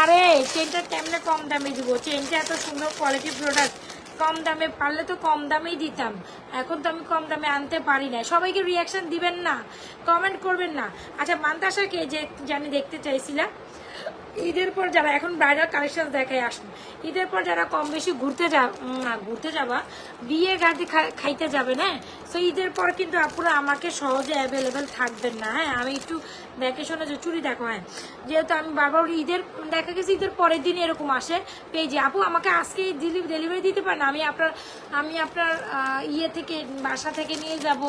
আরে চেনটা কেমনে কম দামে দিব। চেনটা এত সুন্দর কোয়ালিটি প্রোডাক্ট কম দামে পারলে তো কম দামেই দিতাম। এখন তো আমি কম দামে আনতে পারি না। সবাইকে রিয়াকশন দিবেন না কমেন্ট করবেন না। আচ্ছা মান্তাসাকে যে জানি দেখতে চাইছিলাম। ঈদের পর যারা, এখন ব্রাইডাল কালেকশন দেখায় আসুন, ঈদের পর যারা কম বেশি ঘুরতে যা না, ঘুরতে যাবা, বিয়ে গাড়ি খাইতে যাবে না সো ঈদের পর কিন্তু আপুরা আমাকে সহজে অ্যাভেলেবেল থাকবেন না হ্যাঁ? আমি একটু দেখে শুনে যে চুরি দেখো হ্যাঁ? যেহেতু আমি বারবার ঈদের, দেখা গেছে ঈদের পরের দিন এরকম আসে পেয়েছি আপু আমাকে আজকে ডেলিভারি দিতে পারেন আমি আপনার আমি আপনার ইয়ে থেকে, বাসা থেকে নিয়ে যাব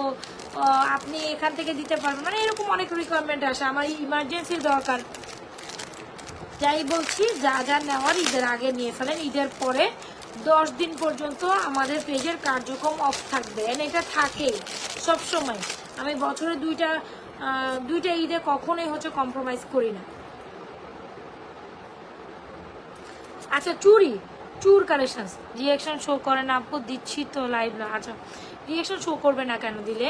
আপনি এখান থেকে দিতে পারবেন মানে এরকম অনেক রিকোয়ারমেন্ট আসে, আমার ইমার্জেন্সির দরকার। যাই বলছি, যা যা নেওয়ার ঈদের আগে নিয়ে ফেলেন। ঈদের পরে দশ দিন পর্যন্ত আমাদের পেজের কার্যক্রম অফ থাকবে। এটা থাকে সব সময় আমি বছরে দুইটা দুইটা ঈদে কখনোই হচ্ছে কম্প্রোমাইজ করি না। আচ্ছা চুরি, চুর কালেকশন রিয়াকশন শো করে না আপু, দিচ্ছি তো লাইভ না আচ্ছা রিয়াকশন শো করবে না কেন দিলে?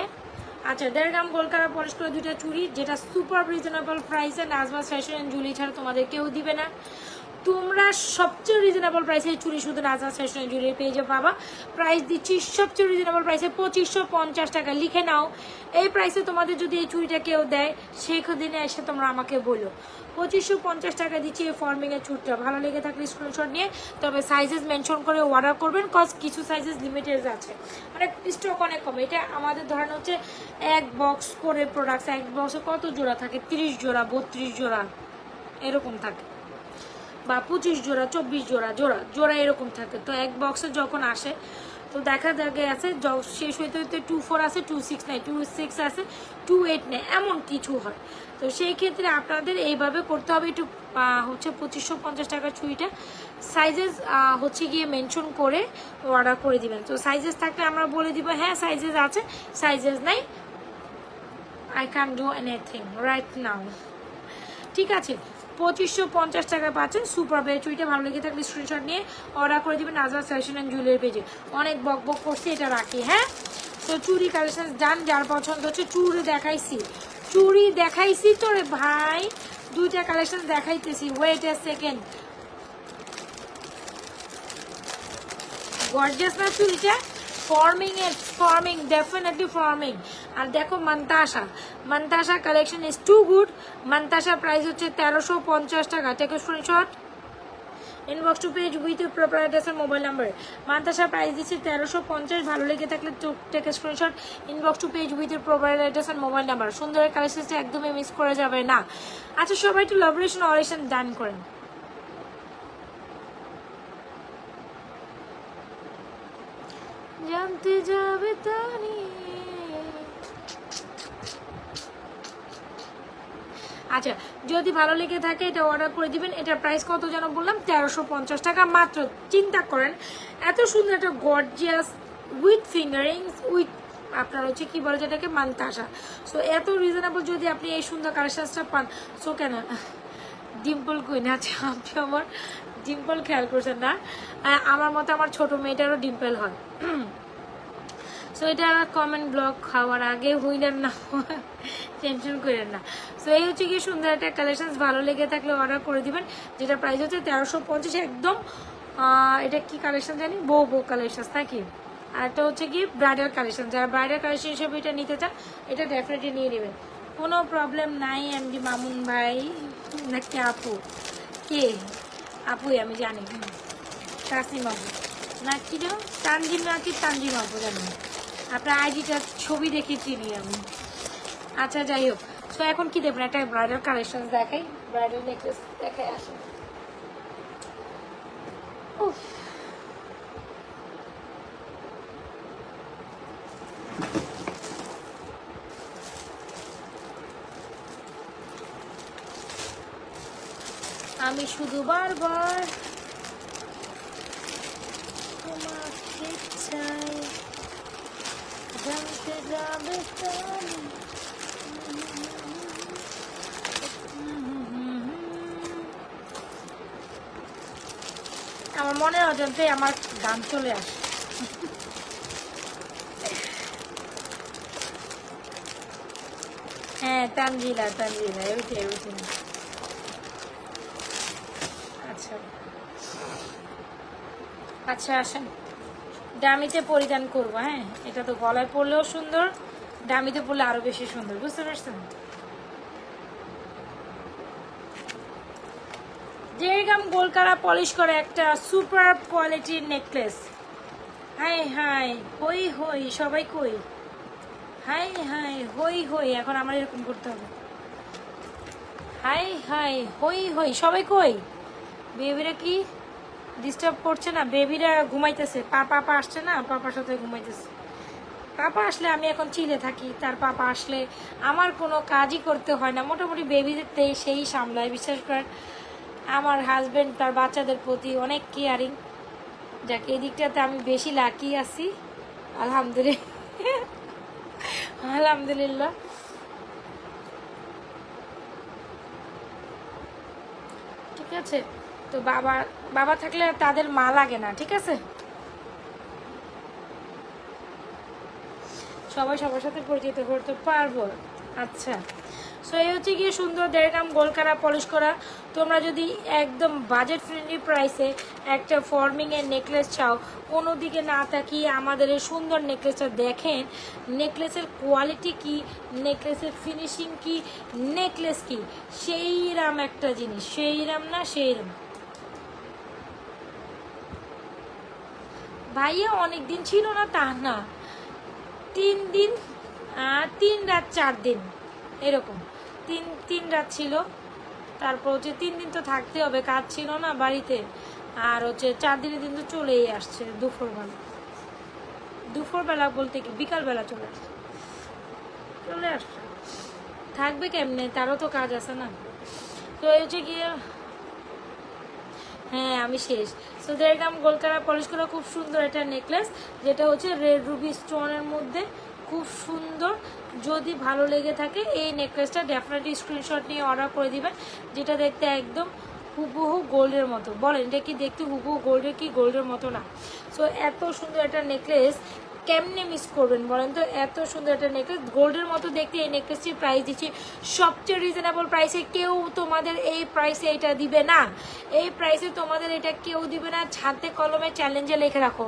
আচ্ছা দেড় গ্রাম গোলকারা পলিশ করে দুইটা চুড়ি যেটা সুপার রিজনেবল প্রাইসে নাজমাস ফ্যাশন অ্যান্ড জুয়েলি ছাড়া তোমাদের কেউ দিবে না। তোমরা সবচেয়ে রিজনেবল প্রাইসে চুড়ি শুধু ফ্যাশন অ্যান্ড জুলির পেজে পাবা। প্রাইস দিচ্ছি সবচেয়ে রিজনেবল প্রাইসে পঁচিশশো পঞ্চাশ টাকা। লিখে নাও, এই প্রাইসে তোমাদের যদি এই চুরিটা কেউ দেয় সেই দিনে এসে তোমরা আমাকে বলো। পঁচিশশো পঞ্চাশ টাকা দিচ্ছি এই ফর্মিংয়ের চুটটা ভালো লেগে থাকলে স্ক্রিনশট নিয়ে, তবে সাইজেস মেনশন করে অর্ডার করবেন কজ কিছু সাইজেস লিমিটেড আছে। মানে স্টক অনেক কম। এটা আমাদের ধরেন হচ্ছে এক বক্স করে প্রোডাক্টস এক বক্সে কত জোড়া থাকে? তিরিশ জোড়া, বত্রিশ জোড়া, এরকম থাকে। বা পঁচিশ জোড়া, চব্বিশ জোড়া জোড়া জোড়া এরকম থাকে। তো এক বক্সে যখন আসে, তো দেখা দেখে আছে শেষ হইতে হইতে টু ফোর আছে টু সিক্স নেয় টু সিক্স আছে টু এইট নেয় এমন কিছু হয়। তো সেই ক্ষেত্রে আপনাদের এইভাবে করতে হবে। একটু হচ্ছে পঁচিশশো পঞ্চাশ টাকার ছুরিটা সাইজেস হচ্ছে গিয়ে মেনশন করে অর্ডার করে দিবেন। তো সাইজেস থাকলে আমরা বলে দিব হ্যাঁ সাইজেস আছে সাইজেস নাই। I can do anything right now ঠিক আছে? পঁচিশশো পঞ্চাশ টাকা পাচ্ছেন। সুপার বেড চুইটা ভালো লেগে থাকলে স্ক্রিনশট নিয়ে অর্ডার করে দেবেন আজাদ ফ্যাশন অ্যান্ড জুয়েলারি পেজে অনেক বক বক করছি, এটা রাখি হ্যাঁ? তো চুরি কালেকশন যান, যার পছন্দ হচ্ছে চুরি দেখাইছি। চুরি দেখাইছি তো রে ভাই, দুইটা কালেকশন দেখাইতেছি ওয়েট এ সেকেন্ড গর্জিয়াস না চুরিটা ফর্মিং এর ফর্মিং ডেফিনেটলি ফর্মিং আর দেখো Montasa Montasa collection is too good Montasa price হচ্ছে তেরোশো পঞ্চাশ টাকা। Take screenshot inbox to page with proper address R mobile number mantasha price দিচ্ছে তেরোশো পঞ্চাশ। ভালো লেগে থাকলে take screenshot inbox to page with proper address R mobile number সুন্দরের কালেকশনটা একদমই মিস করা যাবে না। আচ্ছা সবাই একটু লবরেশন অরেশন দান করেন। জানতে যাবে তানি আচ্ছা যদি ভালো লেগে থাকে এটা অর্ডার করে দিবেন। এটার প্রাইস কত যেন বললাম? তেরোশো পঞ্চাশ টাকা। মাত্র চিন্তা করেন, এত সুন্দর একটা গর্জিয়াস উইথ ফিঙ্গারিংস উইথ আপনার হচ্ছে কি বলে যেটাকে? মানতাসা। সো এত রিজনেবল যদি আপনি এই সুন্দর কালেকশনটা পান সো কেন? ডিম্পল কুইন আছে, আপনি আমার ডিম্পল খেয়াল করছেন না। আমার মতো আমার ছোট মেয়েটারও ডিম্পল হয়। সো এটা কমেন্ট ব্লক খাওয়ার আগে হইলেন না। টেনশন করেন না। সো এই হচ্ছে কি সুন্দর একটা কালেকশন ভালো লেগে থাকলে অর্ডার করে দিবেন, যেটা প্রাইস হচ্ছে তেরোশো পঞ্চাশ। একদম এটা কি কালেকশন জানি? বউ বউ কালেকশন নাকি আর একটা হচ্ছে কি ব্রাইডাল কালেকশন যারা ব্রাইডাল কালেকশন হিসেবে এটা নিতে চান, এটা ডেফিনেটলি নিয়ে নেবেন। কোনো প্রবলেম নাই এমডি মামুন ভাই না নাকি আপু? কে? আপুই, আমি জানি। হুম। তাসনিম আপু। না কি যেন তানজিম নাকি তানজিম আপু, জানি আপনার আইডিটা, ছবি দেখে চিনি আমি। আচ্ছা যাই হোক। তো এখন কি দেবেন একটা ব্রাইডাল কালেকশন দেখাই। ব্রাইডাল নেকলেস দেখাই, আসেন। উফ। আমি শুধু বারবার তোমাকে জানতে যাবে আমার মনে অজান্তে আমার গান চলে আসে। হ্যাঁ তানজিলা তানজিলা ওইটাই ওইটাই আচ্ছা আচ্ছা আসেন। ডামিতে পরিধান করব হ্যাঁ? এটা তো গলায় পরলেও সুন্দর, ডামিতে পরলে আরও বেশি সুন্দর, বুঝতে পারছেন? যেরকম গোলকারা পলিশ করে একটা সুপার কোয়ালিটির নেকলেস। হাই হাই, হই হই, সবাই কই? হাই হাই, হই হই, এখন আমার এরকম করতে হবে। হাই হাই, হই হই, সবাই কই? বেবিরা কি? ডিস্টার্ব করছে না বেবিরা ঘুমাইতেছে, পা পাপা আসছে না, পাপার সাথে ঘুমাইতেছে। পাপা আসলে আমি এখন চিলে থাকি, তার পাপা আসলে আমার কোনো কাজই করতে হয় না। মোটামুটি বেবিদেরতে সেই সামলায় বিশেষ করে আমার হাজব্যান্ড তার বাচ্চাদের প্রতি অনেক কেয়ারিং যাক এই দিকটাতে আমি বেশি লাকি আছি, আলহামদুলিল্লাহ। আলহামদুলিল্লাহ। ঠিক আছে? তো বাবা বাবা থাকলে তাদের মা লাগে না, ঠিক আছে? সবাই সবার সাথে পরিচিত করতে পারব। আচ্ছা। সো এই হচ্ছে গিয়ে সুন্দর দেড় গ্রাম গোলকারা পলিশ করা। তোমরা যদি একদম বাজেট ফ্রেন্ডলি প্রাইসে একটা ফর্মিংয়ের নেকলেস চাও, কোনো দিকে না তাকিয়ে আমাদের এই সুন্দর নেকলেসটা দেখেন নেকলেসের কোয়ালিটি কি নেকলেসের ফিনিশিং কি নেকলেস কি? সেইরাম একটা জিনিস সেইরাম না সেইরাম ভাইয়া অনেক দিন ছিল না, তা না। তিন দিন তিন রাত চার দিন, এরকম। তিন তিন রাত ছিল। তারপর হচ্ছে তিন দিন তো থাকতে হবে, কাজ ছিল না বাড়িতে। আর হচ্ছে চার দিনের দিন তো চলেই আসছে দুপুরবেলা। দুপুরবেলা বলতে কি, বিকালবেলা চলে আসছে। চলে আসছে। থাকবে কেমনে? তারও তো কাজ আছে না। তো এই হচ্ছে গিয়ে হ্যাঁ আমি শেষ। সো দেখলাম গোলকারা পলিশ করা খুব সুন্দর একটা নেকলেস যেটা হচ্ছে রেড রুবি স্টোনের মধ্যে। খুব সুন্দর। যদি ভালো লেগে থাকে, এই নেকলেসটা ডেফিনেটলি স্ক্রিনশট নিয়ে অর্ডার করে দিবেন, যেটা দেখতে একদম হুবহু গোল্ডের মতো। বলেন, এটা কি দেখতে হুবহু গোল্ডের কি গোল্ডের মতো না? সো এত সুন্দর একটা নেকলেস কেমনে মিস করবেন বলেন তো? এত সুন্দর একটা নেকলেস গোল্ডের মতো দেখতে এই নেকলেসটির প্রাইস দিচ্ছি। সবচেয়ে রিজনেবল প্রাইসে কেউ তোমাদের এই প্রাইসে এটা দিবে না। এই প্রাইসে তোমাদের এটা কেউ দিবে না। ছাতে কলমে চ্যালেঞ্জে লিখে রাখো।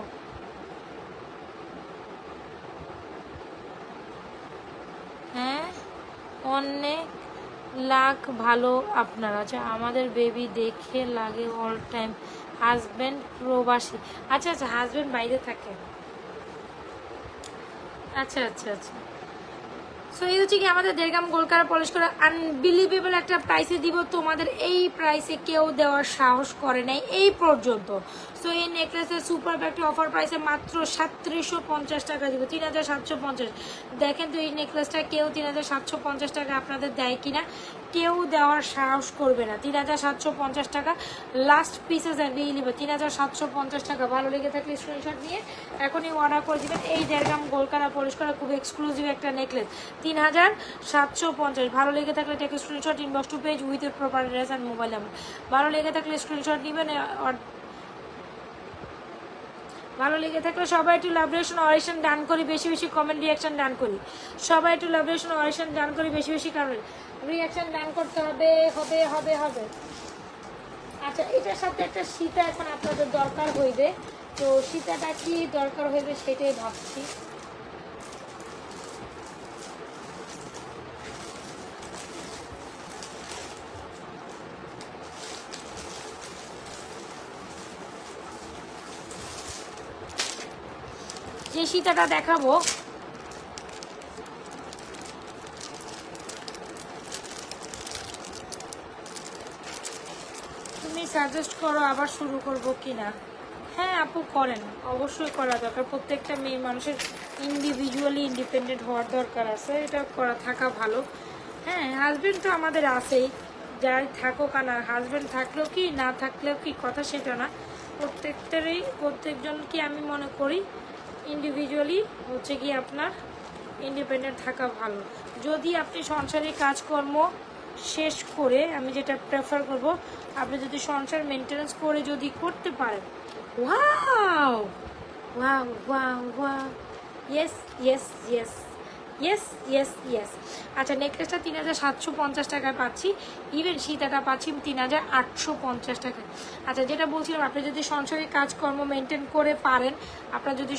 হ্যাঁ? অনেক লাখ ভালো আপনার। আচ্ছা আমাদের বেবি দেখে লাগে অল টাইম হাজব্যান্ড প্রবাসী। আচ্ছা আচ্ছা হাজব্যান্ড বাইরে থাকে। আচ্ছা আচ্ছা আচ্ছা। সো এই হচ্ছে কি আমাদের দেড়গাম গোলকারা পলিশ করা আনবিলিভেবল একটা প্রাইসে দিব। তোমাদের এই প্রাইসে কেউ দেওয়ার সাহস করে নাই এই পর্যন্ত। সো এই নেকলেসের সুপার একটা অফার প্রাইসে মাত্র সাতত্রিশশো পঞ্চাশ টাকা দিব, তিন হাজার সাতশো পঞ্চাশ। দেখেন তো এই নেকলেসটা কেউ তিন হাজার সাতশো পঞ্চাশ টাকা আপনাদের দেয় কিনা। কেউ দেওয়ার সাহস করবে না। তিন হাজার সাতশো পঞ্চাশ টাকা লাস্ট পিসেস অ্যাভেলেবল তিন হাজার সাতশো পঞ্চাশ টাকা। ভালো লেগে থাকলে স্ক্রিনশট নিয়ে এখনই অর্ডার করে দেবেন। এই দেড় গ্রাম গোলকারা পলিশ করা খুব এক্সক্লুসিভ একটা নেকলেস তিন হাজার সাতশো পঞ্চাশ। ভালো লেগে থাকলে take screenshot inbox to page with proper address and mobile number ভালো লেগে থাকলে স্ক্রিনশট নেবেন ভালো লেগে থাকলে সবাই একটু লাভরেশন অরেশন ডান করি। বেশি বেশি কমেন্ট রিয়াকশন ডান করি। সবাই একটু লাভরেশন অরেশন ডান করি। বেশি বেশি কমেন্ট রিয়াকশন ডান করতে হবে হবে হবে হবে। আচ্ছা এটার সাথে একটা সীতা এখন আপনাদের দরকার হইবে। তো সীতাটা কি দরকার হইবে সেটাই ভাবছি। যে সীতাটা দেখাবো সাজেস্ট করো আবার শুরু করব কিনা? হ্যাঁ আপু করেন। অবশ্যই করা দরকার। প্রত্যেকটা মেয়ে মানুষের ইন্ডিভিজুয়ালি ইন্ডিপেন্ডেন্ট হওয়ার দরকার আছে। এটা করা, থাকা ভালো। হ্যাঁ হাজবেন্ড তো আমাদের আছেই। যাই থাকুক আর হাজবেন্ড থাকলেও কি, না থাকলেও কি, কথা সেটা না। প্রত্যেকটারই, প্রত্যেকজনকে আমি মনে করি ইন্ডিভিজুয়ালি হচ্ছে কি আপনার ইন্ডিপেন্ডেন্ট থাকা ভালো। যদি আপনি সংসারে কাজকর্ম শেষ করে, আমি যেটা প্রেফার করব আপনি যদি সংসার মেনটেনেন্স করে যদি করতে পারেন। Wow yes yes yes yes yes yes আচ্ছা নেকলেসটা তিন হাজার সাতশো পঞ্চাশ টাকায় পাচ্ছি। ইভেন সীতাটা পাচ্ছি তিন হাজার আটশো পঞ্চাশ টাকায়। আচ্ছা যেটা বলছিলাম, আপনি যদি সংসারে কাজকর্ম মেনটেন করে পারেন, আপনার যদি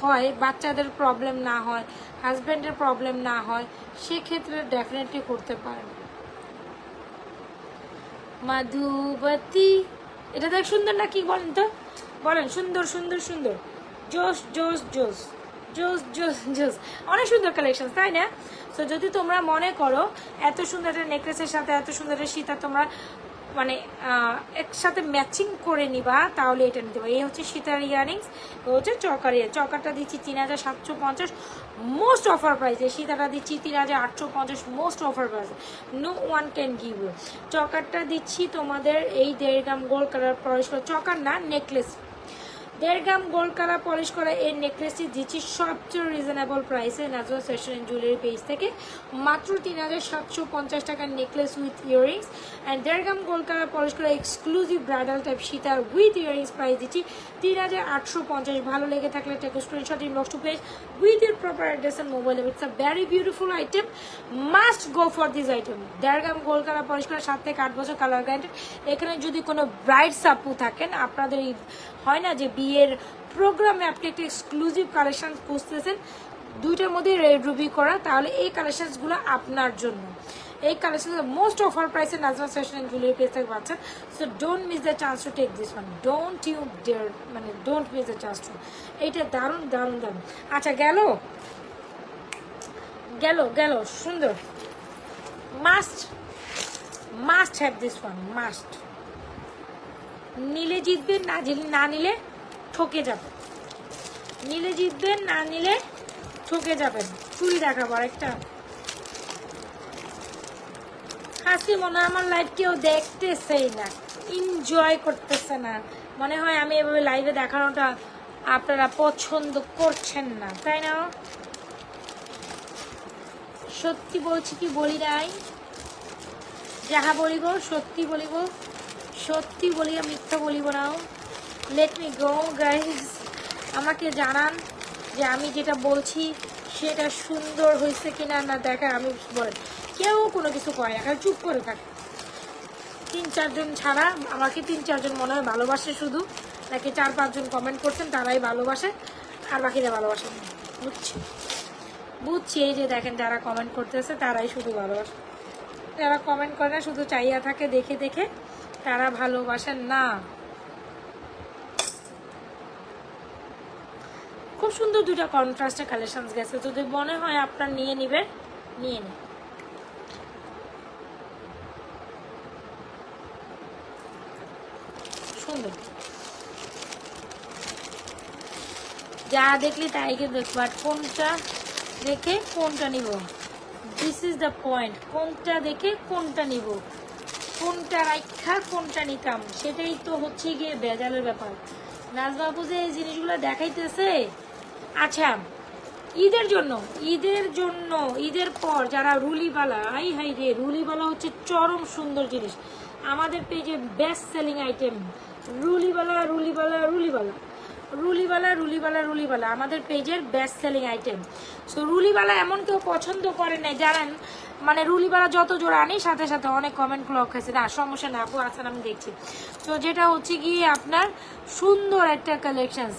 হয়, বাচ্চাদের প্রবলেম না হয় হাজব্যান্ডের প্রবলেম না হয়, সেক্ষেত্রে ডেফিনেটলি করতে পারেন। মধুবতী। এটা দেখ সুন্দর না কি বলেন তো? বলেন, সুন্দর সুন্দর সুন্দর। জোস জোস জোস জোস জোস জোস অনেক সুন্দর কালেকশন তাই না? তো যদি তোমরা মনে করো, এত সুন্দর একটা নেকলেসের সাথে, এত সুন্দর একটা সীতা তোমরা মানে একসাথে ম্যাচিং করে নিবা, তাহলে এটা নিতে পারো। এই হচ্ছে সীতার ইয়ারিংস হচ্ছে চকার ইয়ার চকারটা দিচ্ছি তিন হাজার সাতশো পঞ্চাশ মোস্ট অফার প্রাইসে সীতাটা দিচ্ছি তিন হাজার আটশো পঞ্চাশ মোস্ট অফার প্রাইসে no one can give you চকারটা দিচ্ছি তোমাদের এই দেড় গ্রাম গোল্ড কালার প্রয়স করা চকার না নেকলেস দেড় গ্রাম গোল্ড কালার পলিশ করা এই নেকলেসটি দিচ্ছি সবচেয়ে রিজনেবল প্রাইসে Najwa fashion and jewellery page থেকে মাত্র তিন হাজার সাতশো পঞ্চাশ টাকার নেকলেস উইথ ইয়ারিংস অ্যান্ড দেড় গ্রাম গোল্ড কালার পলিশ করা এক্সক্লুসিভ ব্রাইডাল টাইপ সীতার উইথ ইয়ারিংস প্রাইস দিচ্ছি তিন হাজার আটশো পঞ্চাশ। ভালো লেগে থাকলে take screenshot inbox to page with your proper address and mobile it's a very beautiful item must go for this item দেড় গ্রাম গোল্ড কালার পলিশ করা সাত থেকে আট বছর কালার গ্যারান্টেড এখানে যদি কোনো ব্রাইড সাপু থাকেন, আপনাদের হয় না যে বিয়ের প্রোগ্রামে আপনি একটা এক্সক্লুসিভ কালেকশন খুঁজতেছেন, দুইটার মধ্যে রেড রুবি করা, তাহলে এই কালেকশনসগুলো আপনার জন্য। এই কালেকশন মোস্ট অফার প্রাইসে Najma fashion and jewellery page থেকে পাচ্ছেন so don't miss the chance to take this one don't you dare মানে don't miss the chance to এইটা দারুণ দারুণ দারুণ। আচ্ছা গেল। গেল গেল। সুন্দর। Must must have this one must নিলে জিতবেন না না নিলে ঠকে যাবে। নিলে জিতবেন না নিলে ঠকে যাবেন চুরি দেখাবো একটা হাসি মনে হয় আমার লাইভ কেউ দেখতেছেই না এনজয় করতেছে না। মনে হয় আমি এভাবে লাইভে দেখানোটা আপনারা পছন্দ করছেন না, তাই না? সত্যি বলছি কি বলি নাই? যাহা বলিব সত্যি বলিব, সত্যি বলিয়া মিথ্যা বলিব না। লেট মি গো গাইজ আমাকে জানান যে আমি যেটা বলছি সেটা সুন্দর হয়েছে কিনা না দেখা, আমি বলেন। কেউ কোনো কিছু করে না চুপ করে থাকে। তিন, চারজন ছাড়া আমাকে তিন, চারজন মনে হয় ভালোবাসে শুধু। নাকি চার, পাঁচজন কমেন্ট করছেন, তারাই ভালোবাসে, আর বাকিরা ভালোবাসে না। বুঝছি। বুঝছি, এই যে দেখেন যারা কমেন্ট করতেছে, তারাই শুধু ভালোবাসে। যারা কমেন্ট করে না, শুধু চাইয়া থাকে, দেখে দেখে, তারা ভালোবাসেন না। খুব সুন্দর দুটা কন্ট্রাস্টের কালেকশন গেছে। যদি মনে হয় আপনার নিয়ে নিবেন নিয়ে নিন। সুন্দর। যা দেখলি তাইকে দেখব আর কোনটা দেখে কোনটা নিব? দিস ইজ দ্য পয়েন্ট কোনটা দেখে কোনটা নিব? কোনটা রাখা কোনটা নিতাম? সেটাই তো হচ্ছে গিয়ে বেজালের ব্যাপার। নাজবাবু যে এই জিনিসগুলো দেখাইতেছে আচ্ছা ঈদের জন্য ঈদের জন্য, ঈদের পর যারা রুলিবালা, আই হাই রে, রুলিবালা হচ্ছে চরম সুন্দর জিনিস। আমাদের পেজে বেস্ট সেলিং আইটেম রুলিবালা রুলিবালা রুলিবালা। রুলিবালা রুলিবালা রুলিবালা, আমাদের পেজের বেস্ট সেলিং আইটেম সো রুলিবালা এমন কেউ পছন্দ করে নাই, জানেন? মানে রুলিবালা যত জোর আনি, সাথে সাথে অনেক কমেন্ট ক্লক হয়েছে না, সমস্যা না, আপু আছেন আমি দেখছি। তো যেটা হচ্ছে কি আপনার সুন্দর একটা কালেকশন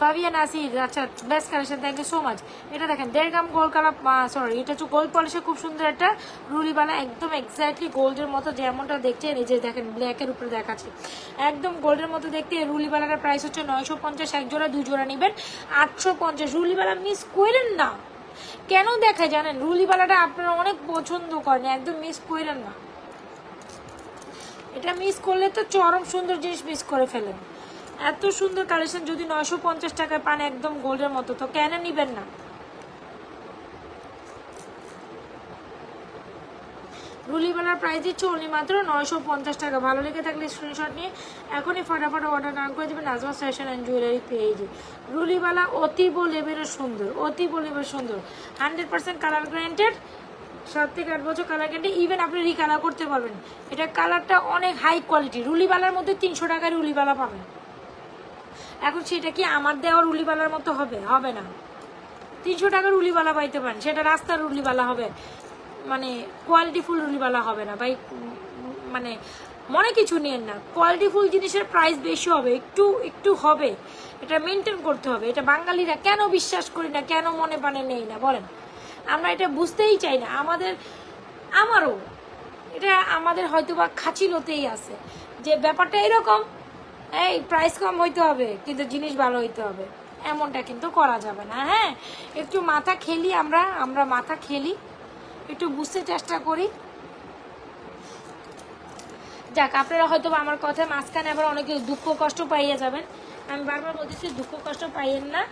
ফাবিয়া নাসির আচ্ছা best collection thank you so much এটা দেখেন দেড় গ্রাম গোল্ড কালার সরি এটা হচ্ছে গোল্ড পলিশে খুব সুন্দর একটা রুলিবালা একদম এক্স্যাক্টলি গোল্ডের মতো যেমনটা দেখছেন, এই যে দেখেন ব্ল্যাকের উপরে দেখাচ্ছে। একদম গোল্ডের মতো দেখতে রুলিবালার প্রাইস হচ্ছে নয়শো পঞ্চাশ, এক জোড়া দুই জোড়া নেবেন, আটশো পঞ্চাশ। রুলিবালা মিস করেন না। কেন দেখায় জানেন? রুলিবালাটা আপনারা অনেক পছন্দ করেন, একদম মিস করেন না। এটা মিস করলে তো চরম সুন্দর জিনিস মিস করে ফেলেন। এত সুন্দর কালেকশন যদি নয়শো পঞ্চাশ টাকায় পান একদম গোল্ডের মতো, তো কেন নিবেন না? রুলিবালার প্রাইস দিচ্ছে অনলি মাত্র নয়শো পঞ্চাশ টাকা। ভালো লেগে থাকলে স্ক্রিনশট নিয়ে এখনই ফটাফট অর্ডার নাম করে দেবেন নাজমা ফ্যাশন অ্যান্ড জুয়েলারি পেজে রুলিবালা অতীব লেভেলের সুন্দর, অতীব লেভেল সুন্দর। হান্ড্রেড পার্সেন্ট কালার গ্যারেন্টেড সাত থেকে আট বছর কালার গ্যারেন্টি ইভেন আপনি রিকালার করতে পারবেন। এটা কালারটা অনেক হাই কোয়ালিটি রুলিবালার মধ্যে তিনশো টাকার রুলিবালা পাবেন। এখন সেটা কি আমার দেওয়ার রুলিবালার মতো হবে? হবে না। তিনশো টাকার উলিবালা পাইতে পারেন। সেটা রাস্তার উলিবালা হবে। মানে কোয়ালিটিফুল উলিবালা হবে না। ভাই মানে মনে কিছু নিয়েন না। কোয়ালিটিফুল জিনিসের প্রাইস বেশি হবে, একটু একটু হবে। এটা মেনটেন করতে হবে। এটা বাঙালিরা কেন বিশ্বাস করি না, কেন মনে পানে নেই না? বলেন। আমরা এটা বুঝতেই চাই না। আমাদের, আমারও, এটা আমাদের হয়তো বা খাচিলতেই আছে। যে ব্যাপারটা এরকম এই প্রাইস কম হইতে হবে, কিন্তু জিনিস ভালো হইতে হবে। এমনটা কিন্তু করা যাবে না হ্যাঁ? একটু মাথা খেলি আমরা আমরা মাথা খেলি। একটু বুঝতে চেষ্টা করি। যাক, আপনারা হয়তো আমার কথায় মাঝখানে আবার অনেকে দুঃখ কষ্ট পাইয়া যাবেন। আমি বারবার বলতেছি, দুঃখ কষ্ট পাইয়েন না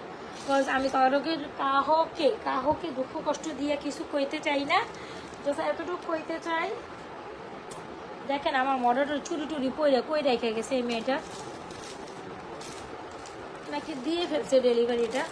বিকজ আমি কারোকে কাহকে কাহকে দুঃখ কষ্ট দিয়ে কিছু কইতে চাই না। জাস্ট এতটুকু কইতে চাই দেখেন আমার মডারটা চুরি টুরি পইরা কই রেখে গেছে এই মেয়েটা। নাকি দিয়ে ফেলছে ডেলিভারিটা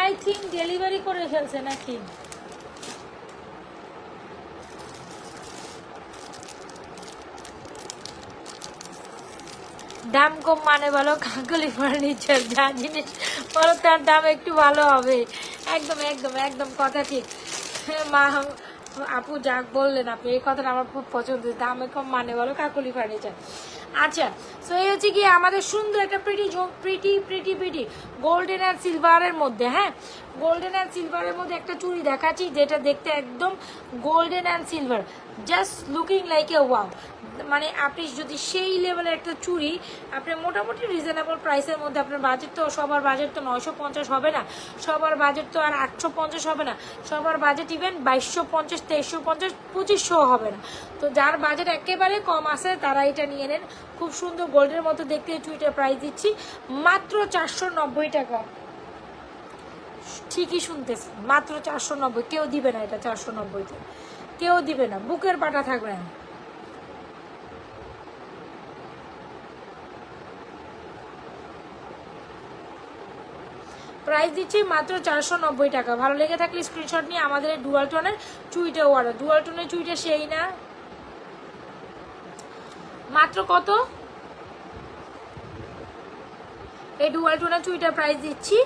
আই থিঙ্ক ডেলিভারি করে ফেলছে নাকি? দাম কম মানে বলো, কাকলি ফার্নিচার যা জিনিস, বলো তার দাম একটু ভালো হবে। একদম একদম একদম কথা ঠিক। মা, আপু যাক বললেন আপনি, এই কথাটা আমার খুব পছন্দ। দামে কম মানে বলো, কাকলি ফার্নিচার আচ্ছা সো এই হচ্ছে কি আমাদের সুন্দর একটা pretty pretty pretty pretty golden and সিলভারের মধ্যে হ্যাঁ? গোল্ডেন অ্যান্ড সিলভারের মধ্যে একটা চুড়ি দেখাচ্ছি, যেটা দেখতে একদম golden and silver just looking like a wow মানে আপনি যদি সেই লেভেলের একটা চুড়ি আপনি মোটামুটি রিজনেবল প্রাইসের মধ্যে আপনার বাজেট তো সবার বাজেট তো নয়শো পঞ্চাশ হবে না। সবার বাজেট তো আর আটশো পঞ্চাশ হবে না। সবার বাজেট ইভেন বাইশশো পঞ্চাশ, তেইশশো পঞ্চাশ, পঁচিশশো হবে না। তো যার বাজেট একেবারে কম আছে, তারা এটা নিয়ে নেন। খুব সুন্দর গোল্ডের মতো দেখতে চুড়িটার প্রাইস দিচ্ছি। মাত্র চারশো নব্বই টাকা। ঠিকই শুনতেছেন। মাত্র চারশো নব্বই। কেউ দিবে না এটা চারশো নব্বইতে। কেউ দিবে না। বুকের পাটা থাকবে না। প্রাইস দিচ্ছি মাত্র চারশো নব্বই টাকা। ভালো লেগে থাকলে স্ক্রিনশট নিয়ে আমাদের ডুয়াল টোনের চুইটা অর্ডার ডুয়াল টোনের চুইটা সেই না। মাত্র কত? এই ডুয়াল টোনের চুইটার প্রাইস দিচ্ছি,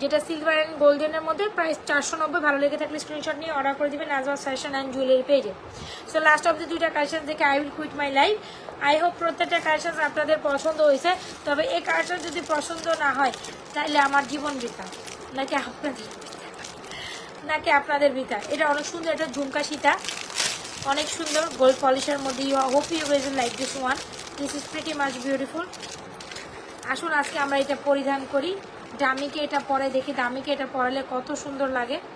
যেটা সিলভার অ্যান্ড গোল্ডেনের মধ্যে প্রাইস চারশো নব্বই। ভালো লেগে থাকলে স্ক্রিনশট নিয়ে অর্ডার করে দিবেন নাজওয়াজ ফ্যাশন অ্যান্ড জুয়েলারি পেজে সো লাস্ট অফ দ্য দুইটা কালেকশন দেখে I will quit my life I hope প্রত্যেকটা কালেকশন আপনাদের পছন্দ হয়েছে। তবে এই কালেকশন যদি পছন্দ না হয় তাহলে আমার জীবন বৃথা। নাকি আপনাদের? নাকি আপনাদের বৃথা? এটা অনেক সুন্দর, এটা ঝুমকা সীতা। অনেক সুন্দর গোল্ড পলিশের মধ্যে। You hope you gaze like this one this is pretty much beautiful আসুন, আজকে আমরা এটা পরিধান করি। দামিকে এটা পরে দেখি দামিকে এটা পরালে কত সুন্দর লাগে।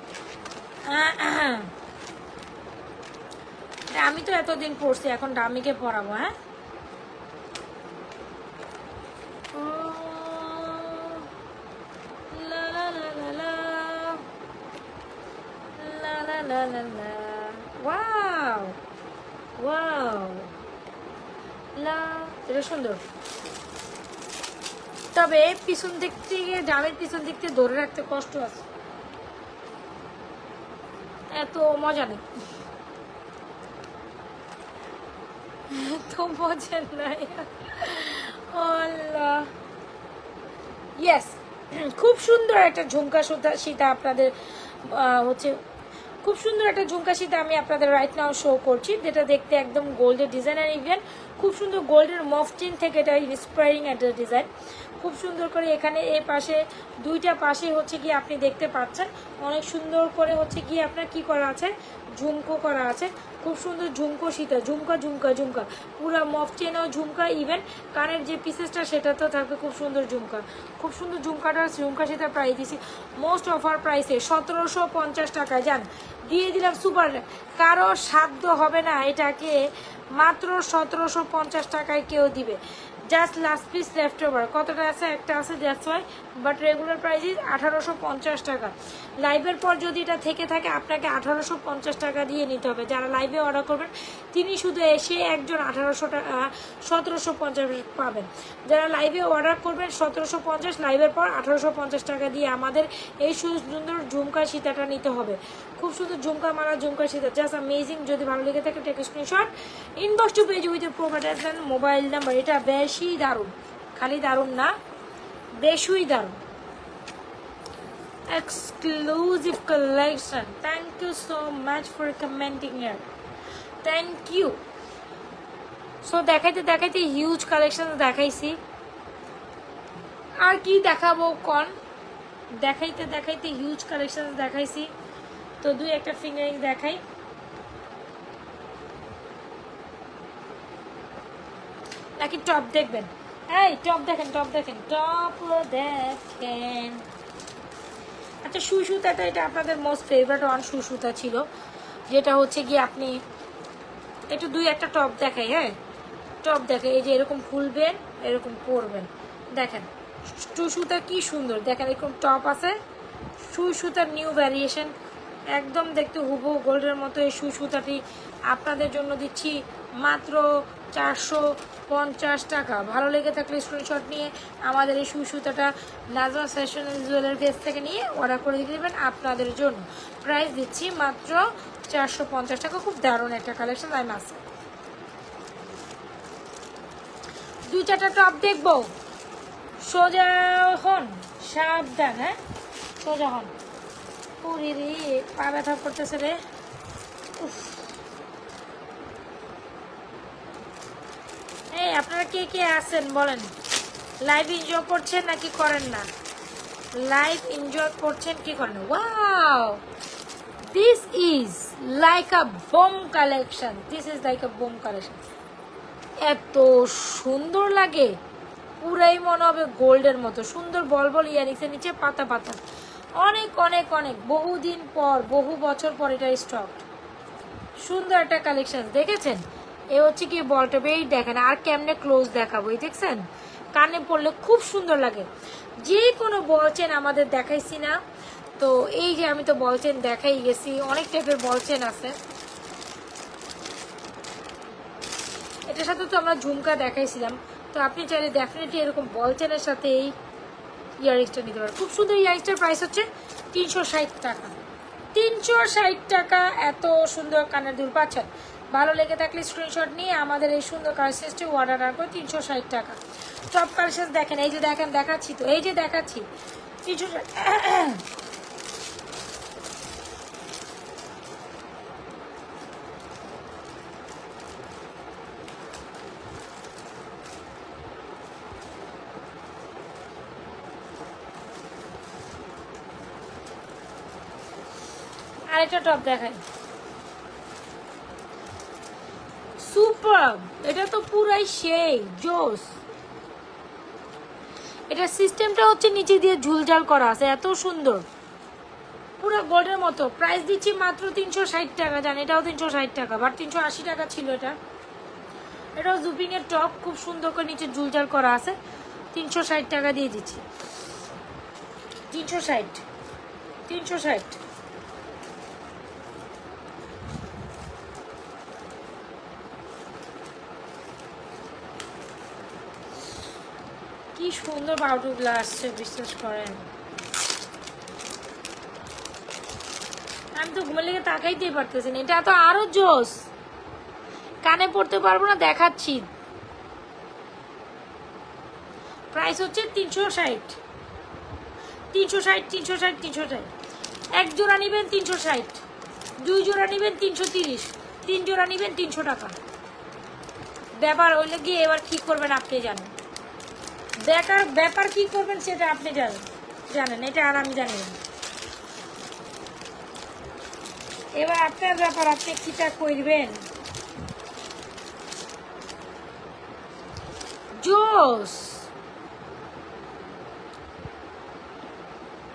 আমি তো এতদিন পড়ছি এখন দামিকে পরাবো হ্যাঁ ও, লা লা লা লা লা। লা লা লা। Wow! Wow! লা এটা সুন্দর তবে পিছন দিক থেকে, জামের পিছন দিক থেকে ধরে রাখতে কষ্ট আছে এত মজা নেই এত মজা নাই আল্লাহ ইয়েস খুব সুন্দর একটা ঝুমকা সুতা সীতা আপনাদের হচ্ছে খুব সুন্দর একটা ঝুমকা সীতা আমি আপনাদের রাইট নাও শো করছি, যেটা দেখতে একদম গোল্ডের ডিজাইন আর ইভেন খুব সুন্দর গোল্ডের মফচিন থেকে এটা ইন্সপায়ারিং একটা ডিজাইন খুব সুন্দর করে এখানে এই পাশে, দুইটা পাশে হচ্ছে কি আপনি দেখতে পাচ্ছেন। অনেক সুন্দর করে হচ্ছে কি আপনার কি করা আছে? ঝুমকো করা আছে। খুব সুন্দর ঝুমকো সীতা ঝুমকা ঝুমকা ঝুমকা। পুরো মফ চেনেও ঝুমকা ইভেন কানের যে পিসেসটা সেটাতেও থাকবে খুব সুন্দর ঝুমকা। খুব সুন্দর ঝুমকাটার ঝুমকা সীতা প্রাইস দিছি। মোস্ট অফার প্রাইসে সতেরোশো পঞ্চাশ টাকায় যান দিয়ে দিলাম সুপার কারও সাধ্য হবে না এটাকে মাত্র সতেরোশো পঞ্চাশ টাকায় কেউ দিবে। Just last piece left over কতটা আছে? একটা আছে that's why but regular price is আঠারোশো পঞ্চাশ টাকা। লাইভের পর যদি এটা থেকে থাকে, আপনাকে আঠারোশো পঞ্চাশ টাকা দিয়ে নিতে হবে। যারা লাইভে অর্ডার করবেন, তিনি শুধু এসে একজন আঠারোশো টাকা সতেরোশো পঞ্চাশ পাবেন। যারা লাইভে অর্ডার করবেন, সতেরোশো পঞ্চাশ লাইভের পর আঠারোশো পঞ্চাশ টাকা দিয়ে আমাদের এই সুন্দর ঝুমকা সীতাটা নিতে হবে। খুব সুন্দর ঝুমকা মারা ঝুমকা সীতা। জাস্ট অ্যামেজিং যদি ভালো লেগে থাকে take screenshot inbox to page with provider mobile number এটা বেশি দারুণ। খালি দারুণ না, বেশই দারুণ। Exclusive collection thank you so much for commenting here. Thank you. So দেখাইতে দেখাইতে হিউজ কালেকশন দেখাইছি। আর কি দেখাবো কন? দেখাইতে দেখাইতে হিউজ কালেকশন দেখাইছি। তো দুই একটা ফিঙ্গারিং দেখাই। নাকি টপ দেখবেন? এই, টপ দেখেন টপ দেখেন টপ দেখেন। আচ্ছা সুসুতাটা এটা আপনাদের মোস্ট ফেভারিট ওয়ান সুসুতা ছিল, যেটা হচ্ছে কি আপনি একটু দুই একটা টপ দেখাই হ্যাঁ? টপ দেখে এই যে এরকম খুলবেন এরকম পরবেন। দেখেন সুসুতা কি সুন্দর, দেখেন এরকম টপ আছে সুতার নিউ ভ্যারিয়েশন একদম দেখতে হুবহু গোল্ডের মতো এই সুতাটি আপনাদের জন্য দিচ্ছি মাত্র চারশো পঞ্চাশ টাকা। ভালো লেগে থাকলে স্ক্রিনশট নিয়ে আমাদের এই সুই সুতাটা নাজমা ফ্যাশন জুয়েলার পেজ থেকে নিয়ে অর্ডার করে দিয়ে দেবেন আপনাদের জন্য। প্রাইস দিচ্ছি মাত্র চারশো পঞ্চাশ টাকা। খুব দারুণ একটা কালেকশন আমি মাসে দুই চারটা টপ দেখব। সোজা হন, সাবধান হ্যাঁ? সোজা হন। পুরি পা ব্যথা করতেছে রে। উফ। এই, আপনারা কে কে আছেন বলেন? লাইভ এনজয় করছেন নাকি করেন না? লাইভ এনজয় করছেন কি করেন? Wow this is like a bomb collection this is like a bomb collection এত সুন্দর লাগে। পুরাই মনে হবে গোল্ডের মতো। সুন্দর বল বল ইয়ারিংসের নিচে পাতা পাতা। অনেক অনেক অনেক। বহুদিন পর, বহু বছর পর এটা স্টক সুন্দর একটা কালেকশন দেখেছেন? এ হচ্ছে কি বলটা এই দেখেন, আর কেমনে ক্লোজ দেখাবো, এই দেখছেন? কানে পড়লে খুব সুন্দর লাগে। যে কোনো বল চেন আমাদের দেখাইছি না, তো এই যে আমি তো বল চেন দেখাই গেছি, অনেক টাইপের বল চেন আছে। এটার সাথে তো আমরা ঝুমকা দেখাইছিলাম, তো আপনি চাইলে ডেফিনেটলি এরকম বল চেনের সাথে এই ইয়ারিংসটা নিতে পারেন। খুব সুন্দর ইয়ারিংসটার প্রাইস হচ্ছে তিনশো ষাট টাকা। তিনশো ষাট টাকা এত সুন্দর কানের দুল পাচ্ছেন। ভালো লেগে থাকলে স্ক্রিনশট নিয়ে আমাদের এই সুন্দর কালেকশনটি অর্ডার করে তিনশো ষাট টাকা। টপ কালেকশন দেখেন, এই যে দেখেন, দেখাচ্ছি তো, এই যে দেখাচ্ছি। তিনশো আরেকটা টপ দেখাই। সুপার এটা তো পুরাই সেই, জোস। এটা সিস্টেমটা হচ্ছে নিচে দিয়ে ঝুলঝাল করা আছে, এত সুন্দর। পুরো গোল্ডের মতো। প্রাইস দিচ্ছি মাত্র তিনশো ষাট টাকা, জানি, এটাও তিনশো ষাট টাকা বাট তিনশো আশি টাকা ছিল এটা। এটাও জুপিং টপ খুব সুন্দর করে নিচে ঝুলঝাল করা আছে। তিনশো ষাট টাকা দিয়ে দিচ্ছি। তিনশো ষাট। তিনশো ষাট। সুন্দর পাউডারগুলো আসছে, বিশ্বাস করেন। আমি তো ঘুমের লেগে তাকাইতেই পারতেছি না। এটা তো আরও জোস। কানে পড়তে পারব না, দেখাচ্ছি। প্রাইস হচ্ছে তিনশো ষাট। তিনশো ষাট তিনশো ষাট তিনশো ষাট। এক জোড়া নেবেন তিনশো ষাট। দুই জোড়া নেবেন তিনশো তিরিশ। তিন জোড়া নেবেন তিনশো টাকা। ব্যাপার হইলে গিয়ে এবার কি করবেন আপনি জানেন। ব্যাপার ব্যাপার কি করবেন সেটা আপনি জানেন জানেন, এটা আর আমি জানি না। এবার আপনার ব্যাপার, আপনি কিটা করবেন? জোস।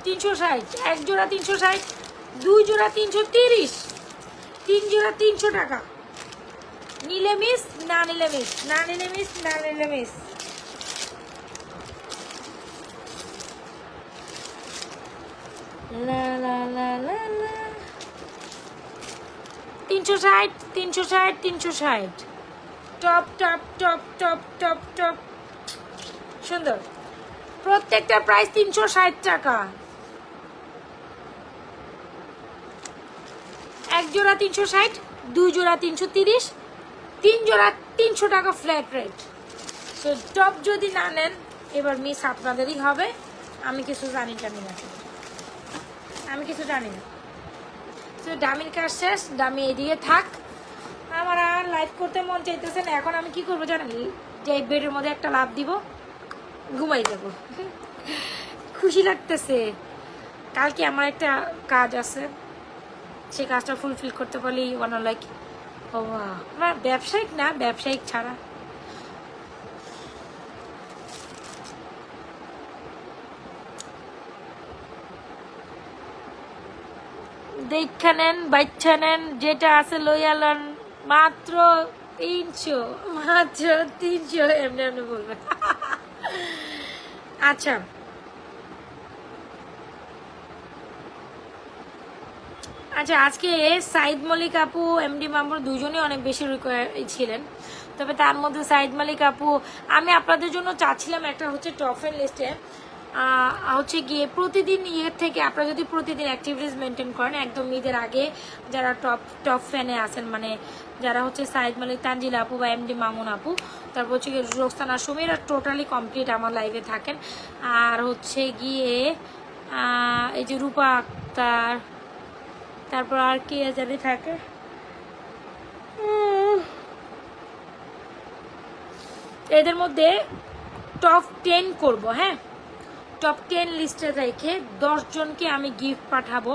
তিনশো ষাট, এক জোড়া তিনশো ষাট, দুই জোড়া তিনশো তিরিশ, তিন জোড়া তিনশো টাকা। নিলে মিস না নিলে মিস না নিলে মিস না নিলে মিস লা লা লা লা লা তিনশো ষাট তিনশো ষাট তিনশো ষাট। Top top top top top top. সুন্দর। প্রত্যেকটা প্রাইস তিনশো ষাট টাকা। এক জোড়া তিনশো ষাট, দুই জোড়া তিনশো তিরিশ, তিন জোড়া তিনশো টাকা ফ্ল্যাট রেট তো টপ যদি না নেন, এবার মিস আপনাদেরই হবে। আমি কিছু জানি টানি না। আমি কিছু জানি না। তো ডামির কাজ শেষ ডামি এদিকে থাক। আমার আর লাইভ করতে মন চাইতেছে না। এখন আমি কি করব জানেন? যে বেডের মধ্যে একটা লাভ দিব, ঘুমাই যাব। খুশি লাগতেছে। কালকে আমার একটা কাজ আছে। সেই কাজটা ফুলফিল করতে পারলেই ওয়ান লাইক ও আমার ব্যবসায়িক না, ব্যবসায়িক ছাড়া। দেখা নেন, বাচ্চা নেন, যেটা আছে লইয়া লন। মাত্র তিনশো মাত্র তিনশো, এমনি এমনি বলবেন। আচ্ছা। আচ্ছা আজকে সাইদ মল্লিক আপু, এমডি মামুর দুজনেই অনেক বেশি ছিলেন। তবে তার মধ্যে সাইদ মালিক আপু, আমি আপনাদের জন্য চাচ্ছিলাম একটা হচ্ছে টপের লিস্টে হচ্ছে গিয়ে প্রতিদিন ইয়ের থেকে আপনারা যদি প্রতিদিন অ্যাক্টিভিটিস মেনটেন করেন, একদম ঈদের আগে যারা টপ টপ ফ্যানে আছেন মানে যারা হচ্ছে সাইদ মালিক, তানজিল আপু বা এমডি মামুন আপু, তারপর হচ্ছে গিয়ে রোস্তানা সুমিরা টোটালি কমপ্লিট আমার লাইভে থাকেন। আর হচ্ছে গিয়ে এই যে রূপা আক্তার, তারপর আর কে জানি থাকে? এদের মধ্যে টপ টেন করব হ্যাঁ? টপ টেন লিস্টে রেখে জনকে আমি গিফট পাঠাবো।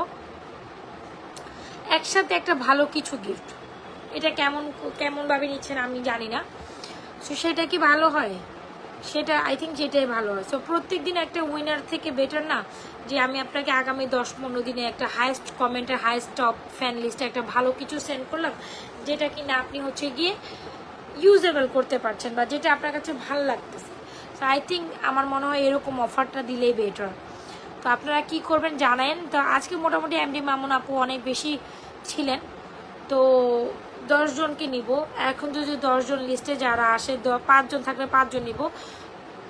একসাথে একটা ভালো কিছু গিফট এটা কেমন কেমনভাবে নিচ্ছেন আমি জানি না। সো সেটা কি ভালো হয়? সেটা আই থিঙ্ক যেটাই ভালো হয়। সো প্রত্যেক দিন একটা উইনার থেকে বেটার না? যে আমি আপনাকে আগামী দশ পনেরো দিনে একটা হায়েস্ট কমেন্টের হাইয়েস্ট টপ ফ্যান লিস্টে একটা ভালো কিছু সেন্ড করলাম, যেটা কিনা আপনি হচ্ছে গিয়ে ইউজেবল করতে পারছেন বা যেটা আপনার কাছে ভালো লাগতেছে। সো আই থিঙ্ক আমার মনে হয় এরকম অফারটা দিলেই বেটার তো আপনারা কি করবেন জানেন? তো আজকে মোটামুটি এমডি মামুন আপু অনেক বেশি ছিলেন। তো দশজনকে নিব। এখন যদি দশজন লিস্টে যারা আসে পাঁচজন থাকলে পাঁচজন নিব।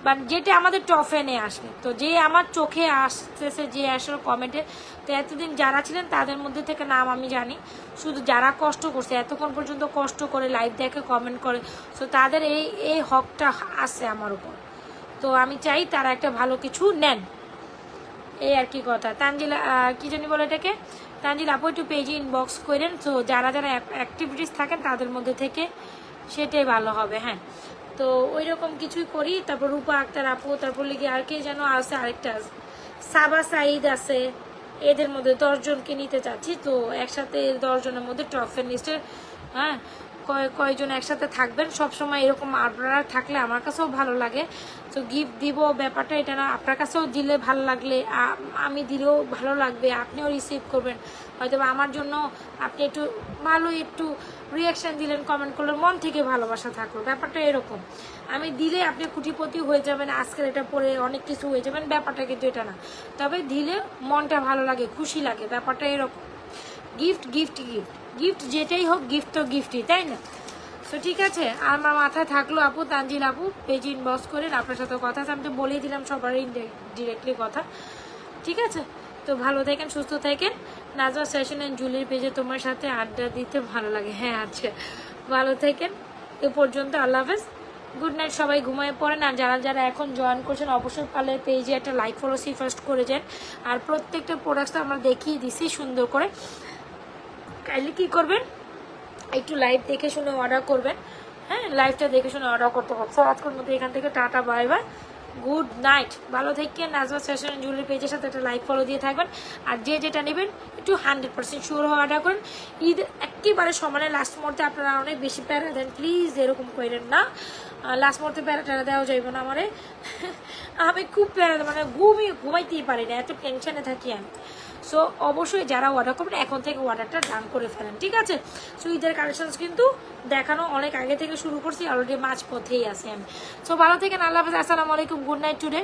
বাট যেটা আমাদের টফেনে আসে। তো যে আমার চোখে আসতেছে যে আসলে কমেন্টে তো এতদিন যারা ছিলেন তাদের মধ্যে থেকে নাম আমি জানি। শুধু যারা কষ্ট করছে, এতক্ষণ পর্যন্ত কষ্ট করে লাইভ দেখে কমেন্ট করে। তো তাদের এই এই হকটা আছে আমার উপর। তো আমি চাই তারা একটা ভালো কিছু নেন। এই আর কি কথা। তানজিলা কি জানি বলে এটাকে? তানজিল, আপু একটু পেজে ইনবক্স করেন। তো যারা যারা অ্যাক্টিভিটিস থাকেন, তাদের মধ্যে থেকে সেটাই ভালো হবে হ্যাঁ। তো ওই রকম কিছুই করি। তারপর রূপা আক্তার আপু, তারপর লিখে আর কে যেন আছে আরেকটা। সাবা সাইদ আছে। এদের মধ্যে দশজনকে নিতে চাচ্ছি। তো একসাথে দশজনের মধ্যে টপ লিস্টের হ্যাঁ। কয়জন একসাথে থাকবেন সব সময় এরকম আপনারা থাকলে আমার কাছেও ভালো লাগে। তো গিফট দিব ব্যাপারটা এটা না, আপনার কাছেও দিলে ভালো লাগলে আমি দিলেও ভালো লাগবে, আপনিও রিসিভ করবেন। হয়তো আমার জন্য আপনি একটু ভালো একটু রিয়াকশান দিলেন কমেন্ট করলেন, মন থেকে ভালোবাসা থাকল, ব্যাপারটা এরকম। আমি দিলে আপনি কুটিপতি হয়ে যাবেন, আজকের এটা পরে অনেক কিছু হয়ে যাবেন, ব্যাপারটা কিন্তু এটা না। তবে দিলে মনটা ভালো লাগে, খুশি লাগে, ব্যাপারটা এরকম। গিফট গিফট গিফট গিফট যেটাই হোক গিফট তো গিফটই তাই না? তো ঠিক আছে, আমার মাথায় থাকল আপু তানজিল আপু, পেজ ইনবক্স করেন, আপনার সাথে কথা আছে, আমি তো বলেই দিলাম সবারই ডিরেক্টলি কথা। ঠিক আছে? তো ভালো থাকেন, সুস্থ থাকেন। নাজমা সেশন অ্যান্ড জুলির পেজে তোমার সাথে আড্ডা দিতে ভালো লাগে। হ্যাঁ আচ্ছা ভালো থাকেন। এ পর্যন্ত আল্লাহ হাফেজ। গুড নাইট সবাই ঘুমায় পড়েন। আর যারা যারা এখন জয়েন করছেন অবশ্যই পারলে পেজে একটা লাইক ফলো সি ফার্স্ট করে যান। আর প্রত্যেকটা প্রোডাক্টস আমরা দেখিয়ে দিছি সুন্দর করে। কাইলে কি করবেন? একটু লাইভ দেখে শুনে অর্ডার করবেন। হ্যাঁ লাইভটা দেখে শুনে অর্ডার করতে হচ্ছে আজকের মধ্যে এখান থেকে tata bye bye good night ভালো থেকে নাজমা সেশন জুয়েলারি পেজের সাথে একটা লাইক ফলো দিয়ে থাকবেন। আর যে যেটা নেবেন, একটু হান্ড্রেড পার্সেন্ট শিওর হয়ে অর্ডার করেন। ঈদ একেবারে সমানে লাস্ট মুহূর্তে আপনারা অনেক বেশি প্যারা দেন। প্লিজ এরকম করেন না। লাস্ট মুহূর্তে প্যারা ট্যারা দেওয়া যাইব না আমারে। আমি খুব প্যারা মানে ঘুমিয়ে ঘুমাইতেই পারি না। এত টেনশনে থাকি আমি। সো অবশ্যই যারা অর্ডার করবেন, এখন থেকে অর্ডারটা ডান করে ফেলেন, ঠিক আছে? সো ঈদের কালেকশনস কিন্তু দেখানো অনেক আগে থেকে শুরু করছি অলরেডি মাঝ পথেই আছি আমি। সো ভালো থেকে আল্লাহ হাফেজ, আসসালামু আলাইকুম গুড নাইট টুডে